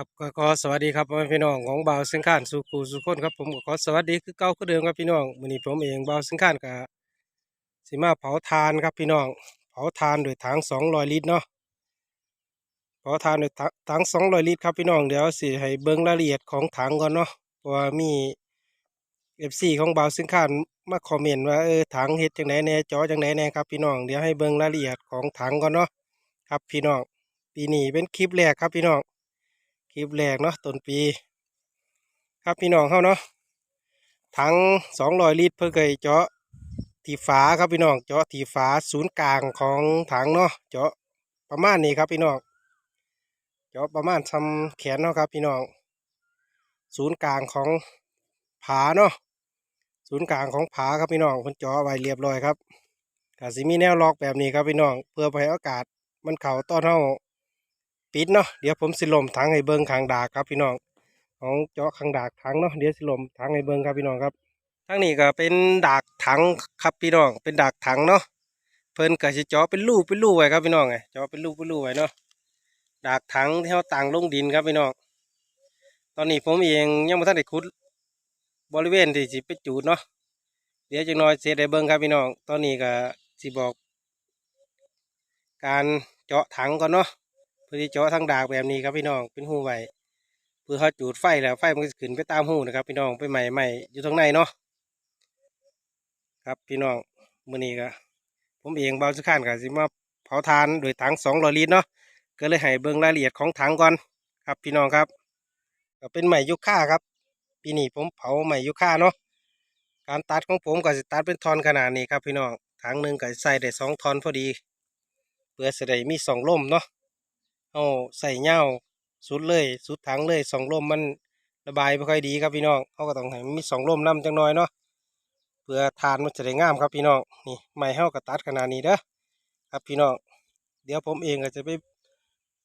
ครับก็ขอสวัสดีครับผมพี่น้องของบ่าวสิงคานสุขูสุคนครับผมก็ขอสวัสดีคือเก่าคือเดิมครับพี่น้องมื้อนี้ผมเองบ่าวสิงคานก็สิมาเผาทานครับพี่น้อง เผาทานโดยถัง200ลิตรเนาะเผาทานโดยถัง200ลิตรครับพี่น้องเดี๋ยวสิให้เบิ่งรายละเอียดของถังก่อนเนาะเพราะว่ามี FC ของบ่าวสิงคานมาคอมเมนต์ว่าเออถังเฮ็ดจังไดแน่จอจังไดแน่ครับพี่น้องเดี๋ยวให้เบิ่งรายละเอียดของถังก่อนเนาะครับพี่น้องปีนี้เป็นคลิปแรกครับพี่น้อง คลิปแรกเนาะต้นปี ครับพี่น้องเขาเนาะถังสองร้อยลิตรเพื่อเคยเจาะที่ฝาครับพี่น้องเจาะที่ฝาศูนย์กลางของถังเนาะเจาะประมาณนี้ครับพี่น้องเจาะประมาณทำแขนเนาะครับพี่น้องศูนย์กลางของผาเนาะศูนย์กลางของผาครับพี่น้องเพิ่นเจาะไว้เรียบร้อยครับกสิมีแนวล็อกแบบนี้ครับพี่น้องเพื่อไปให้อากาศมันเข่าต้อนเฮา ปิดเนาะเดี๋ยวผมสิลมถังให้เบิ้งข้างดากครับพี่น้องของเจาะข้างดากถังเนาะเดี๋ยวสิลมถังให้เบิ้งครับพี่น้องครับทั้งนี้ก็เป็นดากถังครับพี่น้อง เป็นดากถังเนาะเพิ่นก็สิเจาะเป็นรูเป็นรูไว้ครับพี่น้องไงเจาะเป็นรูเป็นรูไว้เนาะดากถังที่เขาต่างลงดินครับพี่น้องตอนนี้ผมเองยังไม่ทันได้ขุด บริเวณที่สิไปจูดเนาะเดี๋ยวจังน้อยเสร็จได้เบิ้งครับพี่น้อง ตอนนี้ก็สิบอก การเจาะถังก่อนเนาะ พื่อที่เจาะทางดากแบบนี้ครับพี่น้องเป็นหูไว้เพื่อเขาจูดไฟแล้วไฟมันจะขึ้นไปตามหูนะครับ พี่น้องไปใหม่ใหม่อยู่ตรงในเนาะครับพี่น้องมือนี้ก็ผมเองเบาสุขานกับสิมาเผาทานโดยถังสองร้อยลิตรเนาะก็เลยให้เบิ่งรายละเอียดของถังก่อนครับ พี่น้องครับ ก็เป็นใหม่ยุค่าครับปีนี้ผมเผาใหม่ยุค่าเนาะการตัดของผมก็จะตัดเป็นทอนขนาดนี้ครับ พี่น้องถังหนึ่งก็ใส่ได้สองทอนพอดีเพื่อจะได้มีสองล่มเนาะ เอาใส่เหย้าสุดเลยสุดถังเลยสองลมมันระบายไม่ค่อยดีครับพี่น้องเขาก็ต้องให้มันมีสองลมน้ำจังน้อยเนาะเพื่อทานมันจะได้งามครับพี่น้องนี่ไม้เฮากระตัดขนาดนี้เด้อครับพี่น้องเดี๋ยวผมเองก็จะไป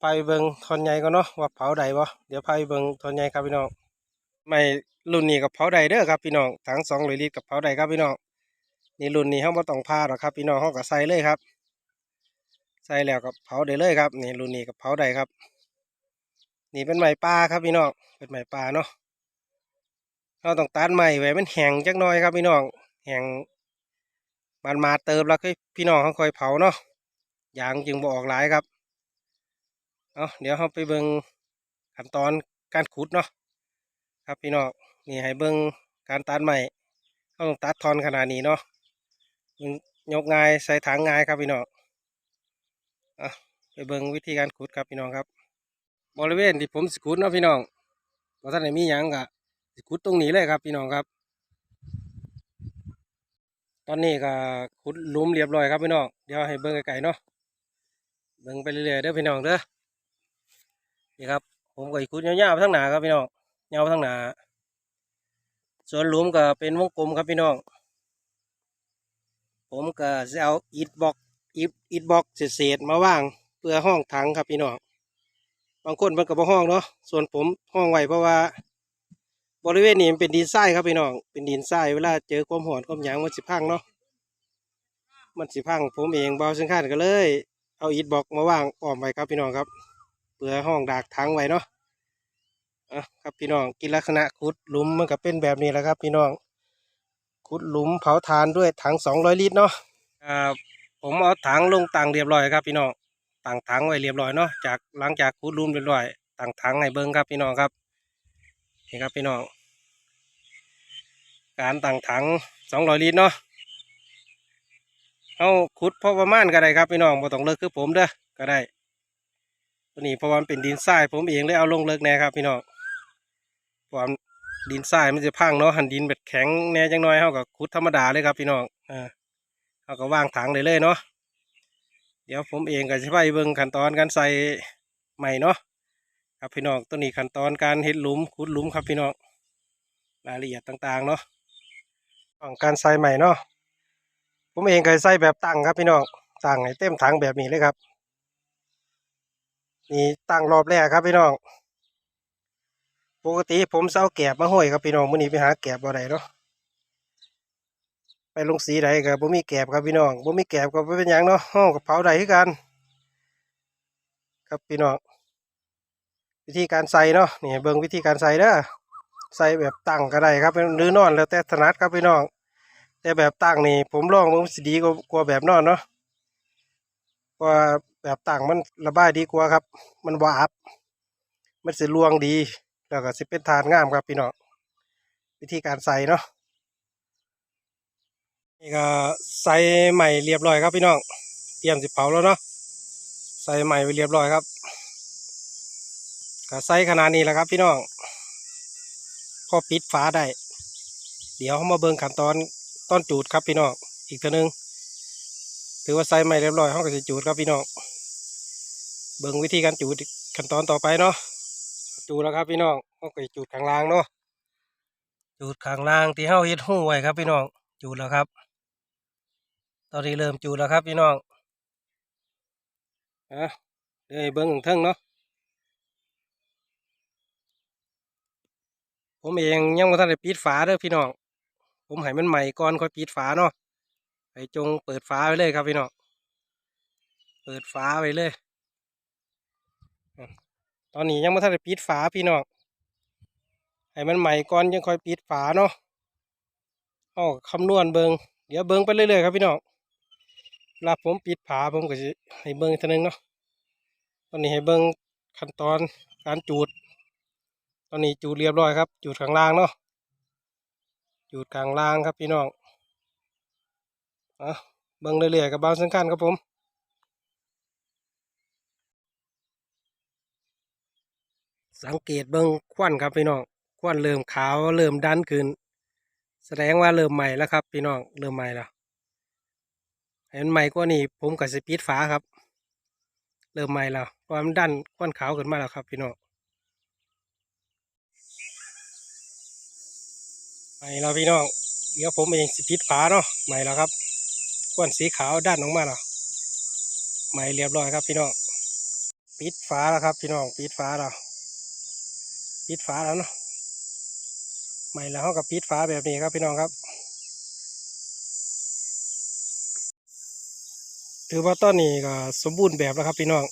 ไปเบิงทอนใหญ่ก็เนาะว่าเผาใดวะเดี๋ยวไปเบิงทอนใหญ่ครับพี่น้องไม่รุ่นนี้กับเผาใดเด้อครับพี่น้องถังสองร้อยลิตรกับเผาใดครับพี่น้องนี่รุ่นนี้เขาไม่ต้องพาหรอกครับพี่น้องเขาก็ใส่เลยครับ ใส่แล้วกับเผาได้เลยครับนี่รุ่นนี้กับเผาได้ครับ นี่เป็นไม้ปลาครับพี่น้องเป็นไม้ปลาเนาะเราต้องตัดไม้ไว้มันแห้งจักหน่อยครับพี่น้องแห้งมันมาเติมแล้วค่อพี่น้องเขาคอยเผาเนาะยางจึงบออกหลายครับเอาเดี๋ยวเราไปเบิ่งขั้นตอนการขุดเนาะครับพี่น้องนี่ให้เบิ่งการตัดไม้เราต้องตัดทอนขนาดนี้เนาะยกง่ายใส่ถังง่ายครับพี่น้อง อะไปเบิ่งวิธีการขุดครับพี่น้องครับ บริเวณที่ผมสขุดเนาะพี่น้องเพราท่านไหนมีหยังกะสขุดตรงนี้เลยครับ พี่น้องครับ ตอนนี้ก็ขุดลุมเรียบร้อยครับพี่น้องเดี๋ยวให้เบิ่งไกลๆเนาะเบิ่งไปเรื่อยๆเด้อพี่น้องเด้อนี่ครับ ผมก็ขุดยาวๆไปทั้งหนาครับพี่น้องยาวไปทั้งหนาส่วนหลุมก็เป็นวงกลมครับพี่น้อง ผมก็จะเอาอิฐบล็อก อิฐอิฐบล็อกเศษๆมาว่างเพื่อห้องถังครับพี่น้องบางคนมันก็บ่ห้องเนาะส่วนผมห้องไว้เพราะว่า บริเวณนี้มันเป็นดินทรายครับพี่น้องเป็นดินทรายเวลาเจอความหอนความหยางมันสิพังเนาะมันสิพังผมเองเบาสังขารก็เลย เอาอิฐบล็อกมาว่างอ้อมไว้ครับพี่น้องครับเพื่อห้องดากถังไว้เนาะอะครับพี่น้องกินลักษณะขุดหลุมมันก็เป็นแบบนี้แหละครับ พี่น้องขุดหลุมเผาถ่านด้วยถังสองร้อยลิตรเนาะอ่า ผมเอาถังลงตังเรียบร้อยครับพี่น้องตั้งถังไว้เรียบร้อยเนาะจากหลังจากขุดหลุมเรียบร้อยตั้งถังให้เบิ้งครับพี่น้องครับนี่ครับพี่น้องการตั้งถังสองร้อยลิตรเนาะเอาขุดพอประมาณก็ได้ครับพี่น้องบ่ต้องเลิกคือผมเด้อก็ได้ตัวนี้เพราะว่ามันเป็นดินทรายผมเองเลยเอาลงเลิกแน่ครับพี่น้องเพราะว่าดินทรายมันจะพังเนาะหันดินแบบแข็งแน่จังน้อยเท่ากับขุดธรรมดาเลยครับพี่น้องอ่า เขาก็วางถังเลยเลยเนาะเดี๋ยวผมเองก็จะไปเบิ่งขั้นตอนการใส่ใหม่เนาะครับพี่น้องตัวนี้ขั้นตอนการเฮ็ดหลุมขุดหลุมครับพี่น้องรายละเอียดต่างๆเนาะของการใส่ใหม่เนาะผมเองก็ใส่แบบตั้งครับพี่น้องตั้งให้เต็มถังแบบนี้เลยครับนี่ตั้งรอบแรกครับพี่น้องปกติผมเสเอาแกบมาห้อยครับพี่น้องมื้อนี้ไปหาแกบบ่ได้เนาะ ไปลงสีใดก็บ่มีแกบครับพี่น้องบ่มีแกบก็บ่เป็นหยังเนาะห้องกับเผาใดคือกัน ครับพี่น้องวิธีการใส่เนาะนี่เบิ่งวิธีการใส่เด้อใส่แบบตั้งก็ได้ครับหรือนอนแล้วแต่ถนัดครับพี่น้อง แต่แบบตั้งนี่ผมลองมันสิดีกว่ากว่าแบบนอนเนาะเพราะว่าแบบตั้งมันระบายดีกว่าครับ มันบ่อับมันสิลวงดีแล้วก็สิเป็นทานงามครับพี่น้องวิธีการใส่เนาะ นี่ก็ใส่ใหม่เรียบร้อยครับพี่น้อง เตรียมสิเผาแล้วเนาะ ใส่ใหม่ไปเรียบร้อยครับ ก็ใส่ขนาดนี้แหละครับพี่น้อง พอปิดฝาได้ เดี๋ยวเขามาเบิ่งขั้นตอนตอนจูดครับพี่น้อง อีกทีนึง ถือว่าใส่ใหม่เรียบร้อยเขาก็จะจูดครับพี่น้อง เบิ่งวิธีการจูดขั้นตอนต่อไปเนาะ จูดแล้วครับพี่น้องก็ไปจูดข้างล่างเนาะ จูดข้างล่างที่เฮาเฮ็ดหู้ไว้ครับพี่น้อง จูดแล้วครับ ตอนนี้เริ่มจูแล้วครับพี่น้องอะเดี๋ยวเบิ้งถึงเทิงเนาะผมเองยังบ่ทันได้ปิดฝาเด้อพี่น้อง ผมให้มันใหม่ก่อนค่อยปิดฝาเนาะให้จงเปิดฝาไว้เลยครับพี่น้อง เปิดฝาไว้เลย ตอนนี้ยังไม่ทันได้ปิดฝาพี่น้อง ให้มันใหม่ก่อนยังค่อยปิดฝาเนาะเอคำนวณเบิงเดี๋ยวเบิงไปเรื่อยๆครับพี่น้อง เวลาผมปิดฝาผมก็จะให้เบิงอีกทีนึงเนาะตอนนี้ให้เบิงขั้นตอนการจูด ตอนนี้จูดเรียบร้อยครับ จูดข้างล่างเนาะจูดข้างล่างครับพี่น้องอะเบิงเรื่อยๆกับบ้างสังคันครับผมสังเกตเบิ่งควันครับพี่น้องควันเริ่มขาวเริ่มดันขึ้น แสดงว่าเริ่มใหม่แล้วครับ พี่น้องเริ่มใหม่แล้ว เห็นใหม่กว่านี้ผมก็สิปิดฝาครับ เริ่มใหม่แล้วเพรามดันควันขาวขึ้นมาแล้วครับพี่น้องใหม่แล้วพี่น้องเดี๋ยวผมเองสปิดฝาเนาะใหม่แล้วครับควันสีขาวดันออกมาแล้วใหม่เรียบร้อยครับพี่น้องปิดฝาแล้วครับพี่น้องปิดฝาแล้วปิดฝาแล้วเนาะใหม่แล้วเขากับปิดฝาแบบนี้ครับพี่น้องครับ ถือว่าต้นนี้ก็สมบูรณ์แบบแล้วครับพี่น้อง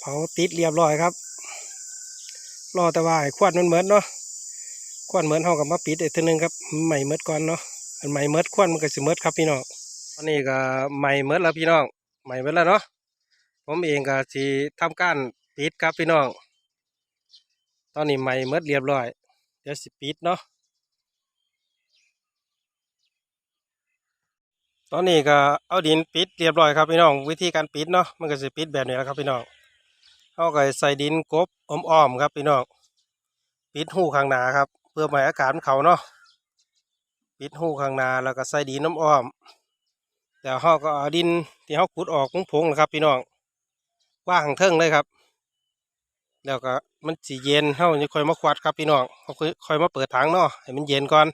เผาติดเรียบร้อยครับ รอแต่ว่าให้ควันมันเหมือนเนาะ ควันเหมือนเขากับมาปิดอีกทีนึงครับใหม่เมดก่อนเนาะ อันใหม่เมดควันมันก็สิเมดครับพี่น้องตอนนี้ก็ใหม่เมดแล้วพี่น้อง ใหม่เมดแล้วเนาะ ผมเองก็สิทำการปิดครับพี่น้อง ตอนนี้ใหม่เมดเรียบร้อย เดี๋ยวสิปิดเนาะ ตอนนี้ก็เอาดินปิดเรียบร้อยครับพี่น้อง วิธีการปิดเนาะมันก็สิปิดแบบนี้แหละครับพี่น้องเอาก็ใส่ดินกบอ้อมๆครับพี่น้องปิดหูข้างหนาครับ เพื่อไม่ให้อากาศมันเขาเนาะปิดหูข้างหนาแล้วก็ใส่ดินน้ำอ้อมแล้วเราก็เอาดินที่เราขุดออกผงๆนะครับ พี่น้องว่างข้างเทิงเลยครับ แล้วก็มันสีเย็นเฮาจะค่อยมาควัดครับพี่น้องเขาค่อยมาเปิดถังเนาะให้มันเย็นก่อน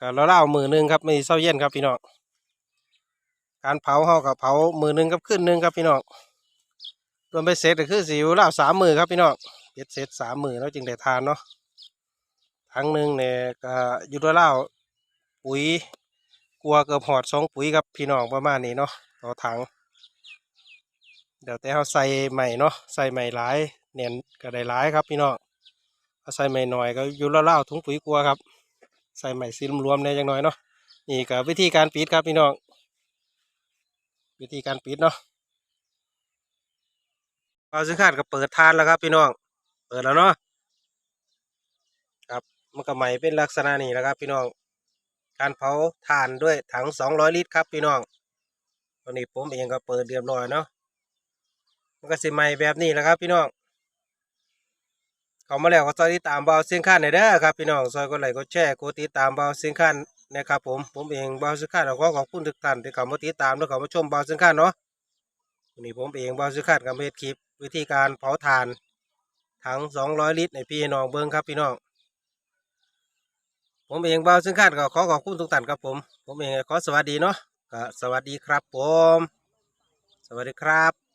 ก็เราเล่ามือหนึงครับไม่เศร้าเย็นครับพี่น้อง การเผาเฮากับเผามือหนึงกับขึ้นหนึงครับพี่น้องรวมไปเสร็จก็คือสิวเล่าสามมือครับพี่น้องเบ็ดเสร็จสามมือแล้วจึงได้ทานเนาะถังหนึ่งเนี่ยก็ยู่ด้วยเล่าปุ๋ยกลัวเกือบหอดสองปุ๋ยครับพี่น้องประมาณนี้เนาะต่อถัง เดี๋ยวแต่เขาใส่ใหม่เนาะใส่ใหม่หลายเนียนก็ได้หลายครับพี่น้องเอาใส่ใหม่หน่อยก็ยู่เล่าวๆถุงปุ๋ยกลัวครับ ใส่ใหม่ซีรวมๆในอย่างน้อยเนาะนี่ก็วิธีการปิดครับพี่น้อง วิธีการปิดเนาะเอาซึ่งขาดก็เปิดทานแล้วครับ พี่น้อง เปิดแล้วเนาะครับมันก็ใหม่เป็นลักษณะนี้แหล้วครับ พี่น้อง การเผาถ่านด้วยถังสองร้อยลิตรครับ พี่น้องตอนนี้ผมเองก็เปิดเรียบร้อยเนาะมันก็สิใหม่แบบนี้แหละครับพี่น้องเขามาแล้วก็ซอยติดตามเบาเสียงข้านในอยเด้อครับพี่น้องซอยกดไลค์กดแชร์กดติดตามเบาเสียงข้าน นะครับผมผมเองเบาเสียงข้าขอขอบคุณทุกท่านที่เข้ามาติดตามและเข้ามาชมเบาเสียงข้าเนาะวันนี้ผมเองเบาเสียงข้ากับเฮ็ดคลิป วิธีการเผาถ่านถัง200 ลิตรในพี่น้องเบิ้งครับพี่น้องผมเองเบาเสียงข้าก็ขอขอบคุณทุกท่านครับผม ผมเองขอสวัสดีเนาะก็สวัสดีครับผม สวัสดีครับ